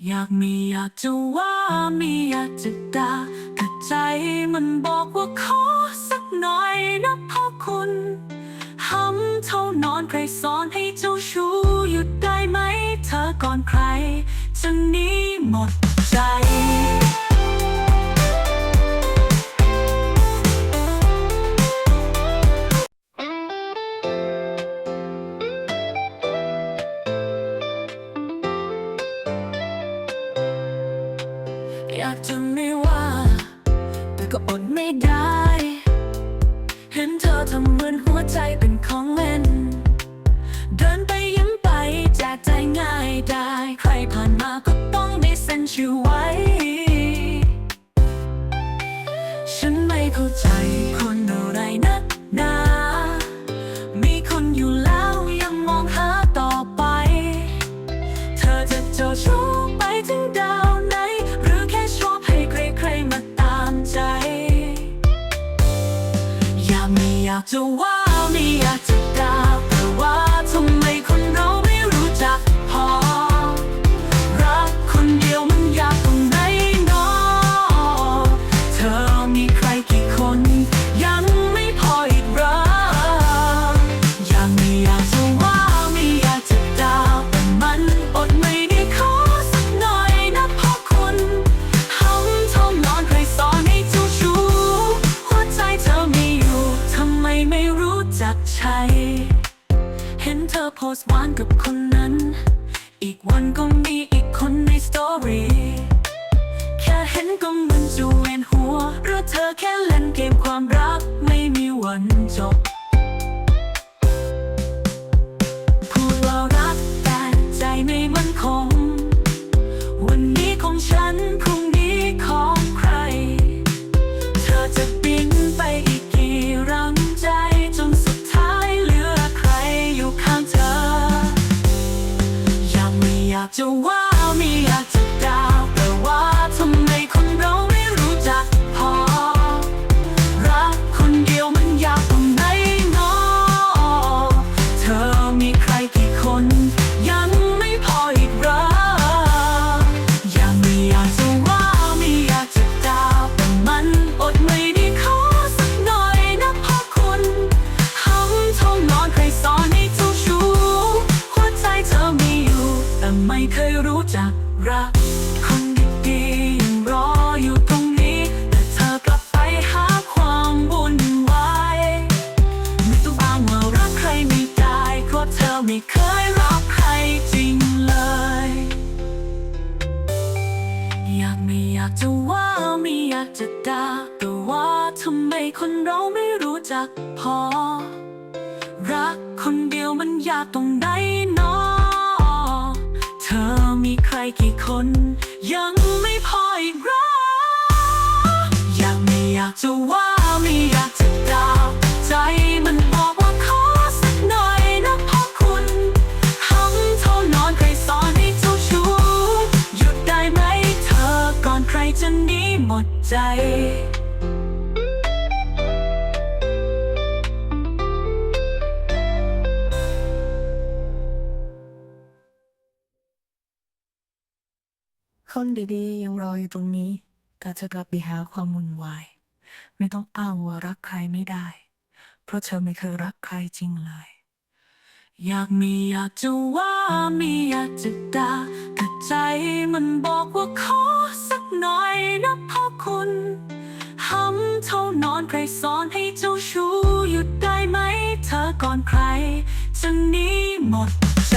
อยากมีอยากจะว่ามีอยากจะด่าแต่ใจมันบอกว่าขอสักหน่อยนะพ่อคุณห้ำเท่านอนใครสอนให้เจ้าชู้หยุดได้ไหม เธอก่อนใครจะหนี้หมดากจะไม่ว่า แต่ก็อดไม่ได้ เห็นเธอทำเหมือนหัวใจเป็นของเล่น เดินไปยิ้มไปแจกใจง่ายได้ ใครผ่านมาก็ต้องได้เซ็นชื่อไว้ ฉันไม่เข้าใจคนอะไรนักหน อยากจะว่าไม่อยากจะด่าแกใช้ เห็นเธอโพสต์หวานกับคนนั้น อีกวันก็มีอีกคนในสตอรี่แค่เห็นก็มันจูเวนหัว หรือเธอแค่เล่นเกมความรักไม่มีวันจบากไม่อยากจะว่าไม่อยาก รัก คนดีๆยังรออยู่ตรงนี้ แต่เธอกลับไปหาความวุ่นวายไม่ต้องอ้างว่ารักใครไม่ได้เพราะเธอไม่เคยรักใครจริงเลย อยากไม่อยากจะว่าไม่อยากจะด่าแต่ว่าทำไมคนเราไม่รู้จักพอ รักคนเดียวมันยากตรงไหนเนอเธ อมีใครกี่คน ยังไม่พออีกหรออยากไม่อยากจะว่าไม่อยากจะด่าใจมันบอกว่าขอสักหน่อยนะพ่อคุณห้ำเท่านอนใครสอนให้เจ้าชู้หยุดได้ไหมเธอก่อนใครจะหนีหมดใจ คนดีๆ ยังรออยู่ตรงนี้ แต่เธอกลับไปหาความวุ่นวาย ไม่ต้องอ้างว่ารักใครไม่ได้ เพราะเธอไม่เคยรักใครจริงเลย อยากมีอยากจะว่ามีอยากจะด่าแต่ใจมันบอกว่าขอสักหน่อยนะพ่อคุณห้ำเท่านอนใครสอนให้เจ้าชู้หยุดได้ไหม เธอก่อนใครจะหนี้หมดใจ